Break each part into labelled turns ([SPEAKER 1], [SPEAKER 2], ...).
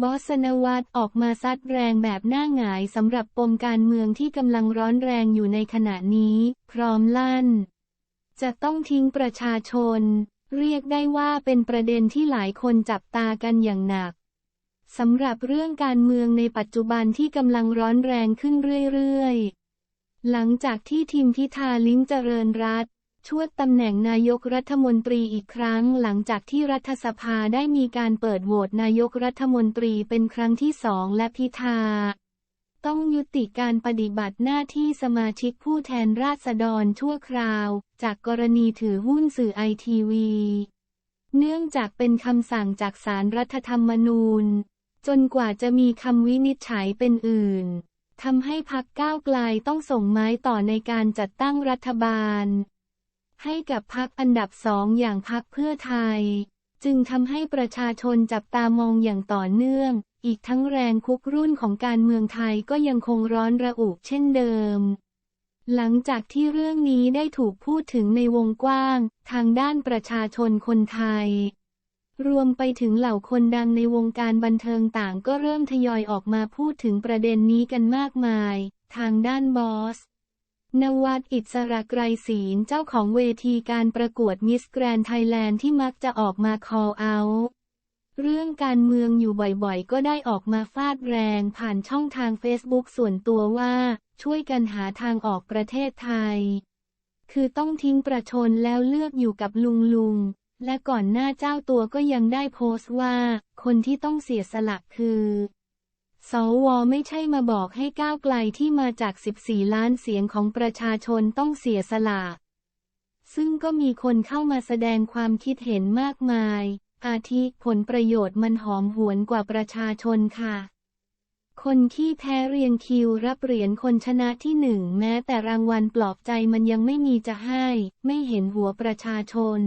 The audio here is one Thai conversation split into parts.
[SPEAKER 1] บอสนวัตออกมาซัดแรงแบบหน้าหงายสำหรับปมการเมืองที่กำลังร้อนแรงอยู่ในขณะนี้ พร้อมลั่น จะต้องทิ้งประชาชน เรียกได้ว่าเป็นประเด็นที่หลายคนจับตากันอย่างหนักสำหรับเรื่องการเมืองในปัจจุบันที่กำลังร้อนแรงขึ้นเรื่อยๆ หลังจากที่ทีมพิธาลิ้มเจริญรัต ชวดตำแหน่งนายกรัฐมนตรีอีกครั้งหลังจากที่รัฐสภาได้มีการเปิดโหวตนายกรัฐมนตรีเป็นครั้งที่สองและพิธา ต้องยุติการปฏิบัติหน้าที่สมาชิกผู้แทนราษฎรชั่วคราว จากกรณีถือหุ้นสื่อไอทีวี เนื่องจากเป็นคำสั่งจากศารรัฐธรรมนูญ จนกว่าจะมีคำวินิจฉัยเป็นอื่นทำให้พักก้าวไกลต้องส่งไม้ต่อในการจัดตั้งรัฐบาล ให้กับพักอันดับสองอย่างพักเพื่อไทย จึงทำให้ประชาชนจับตามองอย่างต่อเนื่อง อีกทั้งแรงคุกรุ่นของการเมืองไทยก็ยังคงร้อนระอุเช่นเดิม หลังจากที่เรื่องนี้ได้ถูกพูดถึงในวงกว้าง ทางด้านประชาชนคนไทยรวมไปถึงเหล่าคนดังในวงการบันเทิงต่างก็เริ่มทยอยออกมาพูดถึงประเด็นนี้กันมากมาย ทางด้านบอส นวัดอิสระไกรศีลเจ้าของเวทีการประกวดมิสแกรนไทยแลนด์ที่มักจะออกมา call out เรื่องการเมืองอยู่บ่อยๆ ก็ได้ออกมาฟาดแรงผ่านช่องทางเฟซบุ๊กส่วนตัวว่าช่วยกันหาทางออกประเทศไทย คือต้องทิ้งประชนแล้วเลือกอยู่กับลุงลุง และก่อนหน้าเจ้าตัวก็ยังได้โพสต์ว่า คนที่ต้องเสียสละคือ สวไม่ใช่มาบอกให้ก้าวไกลที่มาจาก 14 ล้านเสียงของประชาชนต้องเสียสละ ซึ่งก็มีคนเข้ามาแสดงความคิดเห็นมากมาย อาทิผลประโยชน์มันหอมหวนกว่าประชาชนค่ะ คนขี้แพ้เรียงคิวรับเหรียญคนชนะที่หนึ่งแม้แต่รางวัลปลอบใจมันยังไม่มีจะให้ ไม่เห็นหัวประชาชน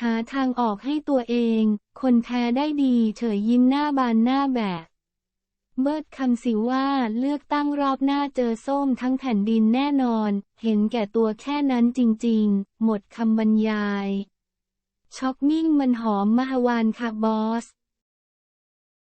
[SPEAKER 1] หาทางออกให้ตัวเอง คนแพ้ได้ดีเฉยยิ้มหน้าบานหน้าแบบ เบิดคำสิว่าเลือกตั้งรอบหน้าเจอส้มทั้งแผ่นดินแน่นอน เห็นแก่ตัวแค่นั้นจริงๆ หมดคำบรรยาย ช็อกมิ่งมันหอมมหวานค่ะบอส